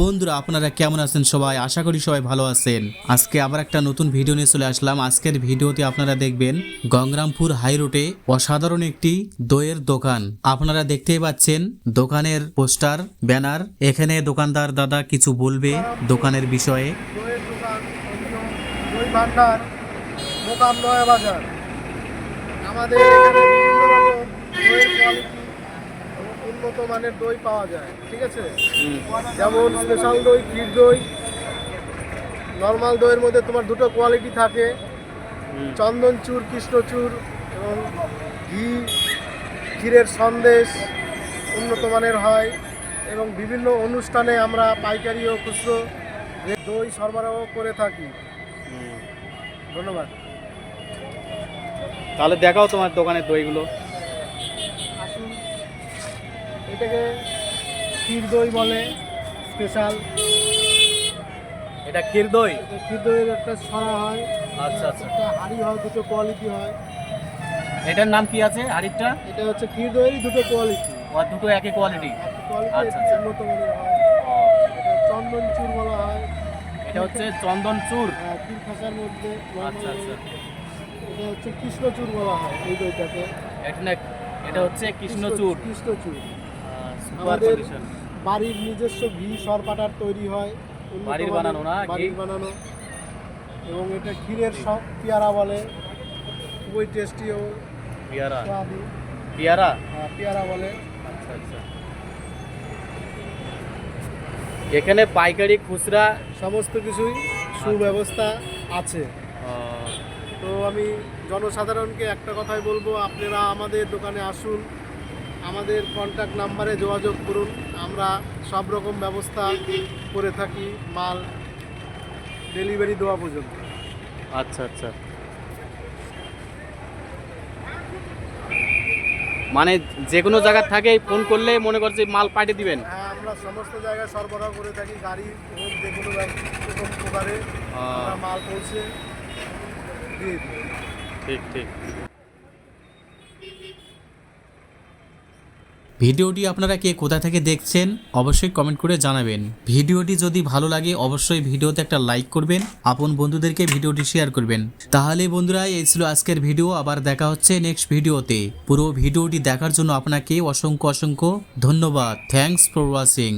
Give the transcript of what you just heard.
বন্ধুরা, আপনারা কেমন আছেন সবাই? আশা করি সবাই ভালো আছেন। আজকে আবার একটা নতুন ভিডিও নিয়ে চলে আসলাম। আজকের ভিডিওতে আপনারা দেখবেন গঙ্গরামপুর হাই রোডে অসাধারণ একটি দইয়ের দোকান। আপনারা দেখতেই পাচ্ছেন দোকানের পোস্টার, ব্যানার। এখানে দোকানদার দাদা কিছু বলবে দোকানের বিষয়ে। দইয়ের উন্নত মানের দই পাওয়া যায় ঠিক আছে? যেমন স্পেশাল দই ক্ষীর দই নর্মাল দইয়ের মধ্যে তোমার দুটো কোয়ালিটি থাকে। চন্দনচূড় কৃষ্ণচূড় এবং ঘি ক্ষীরের সন্দেশ উন্নত মানের হয় এবং বিভিন্ন অনুষ্ঠানে আমরা পাইকারি ও খুচরো দই সরবরাহ করে থাকি। ধন্যবাদ। তাহলে দেখাও তোমার দোকানের দইগুলো। এটাকে ক্ষীর দই বলে স্পেশাল এটা ক্ষীর দই? ক্ষীর দইয়ের একটা ছড়া হয়। আচ্ছা আচ্ছা। একটা হাড়ি হয় দুটো কোয়ালিটি হয়। এটার নাম কি আছে হাড়িটা এটা হচ্ছে ক্ষীর দইয়েরই দুটো কোয়ালিটি আর দুটো একই কোয়ালিটি একটা আচ্ছা, আচ্ছা। উন্নত মানের হয় চন্দন চুর বলা হয়। এটা হচ্ছে চন্দন চূড় হ্যাঁ, ক্ষীর খাসার মধ্যে আচ্ছা আচ্ছা। এটা হচ্ছে কৃষ্ণচূড় বলা হয় এই দইটাকে। এটা না এটা হচ্ছে কৃষ্ণচূড় কৃষ্ণচূড় আমাদের বাড়ির নিজস্ব ঘি সরপাটার তৈরি হয়। বাড়ির বানানো না, বাড়ির বানানো। এবং এটা ক্ষীরের সব পেয়ারা বলে। খুবই টেস্টি ও পেয়ারা পেয়ারা? হ্যাঁ, পেয়ারা বলে। আচ্ছা আচ্ছা। এখানে পাইকারি খুচরা? সমস্ত কিছুই সুব্যবস্থা আছে। তো আমি জনসাধারণকে একটা কথাই বলব আপনারা আমাদের দোকানে আসুন। আমাদের কন্ট্যাক্ট নাম্বারে যোগাযোগ করুন। আমরা সব রকম ব্যবস্থা করে থাকি মাল ডেলিভারি দেওয়া পর্যন্ত। আচ্ছা আচ্ছা। মানে যে কোনো জায়গায় থাকে ফোন করলে মনে করছে মাল পাঠিয়ে দিবেন। হ্যাঁ আমরা সমস্ত জায়গায় সরবরাহ করে থাকি গাড়ি হোক যে কোনো প্রকারে মাল পৌঁছে দিয়ে ঠিক ঠিক। ভিডিওটি আপনারা কে কোথা থেকে দেখছেন, অবশ্যই কমেন্ট করে জানাবেন। ভিডিওটি যদি ভালো লাগে, অবশ্যই ভিডিওতে একটা লাইক করবেন, আপন বন্ধুদেরকে ভিডিওটি শেয়ার করবেন। তাহলে বন্ধুরা, এই ছিল আজকের ভিডিও, আবার দেখা হচ্ছে নেক্সট ভিডিওতে। পুরো ভিডিওটি দেখার জন্য আপনাকে অসংখ্য অসংখ্য ধন্যবাদ। Thanks for watching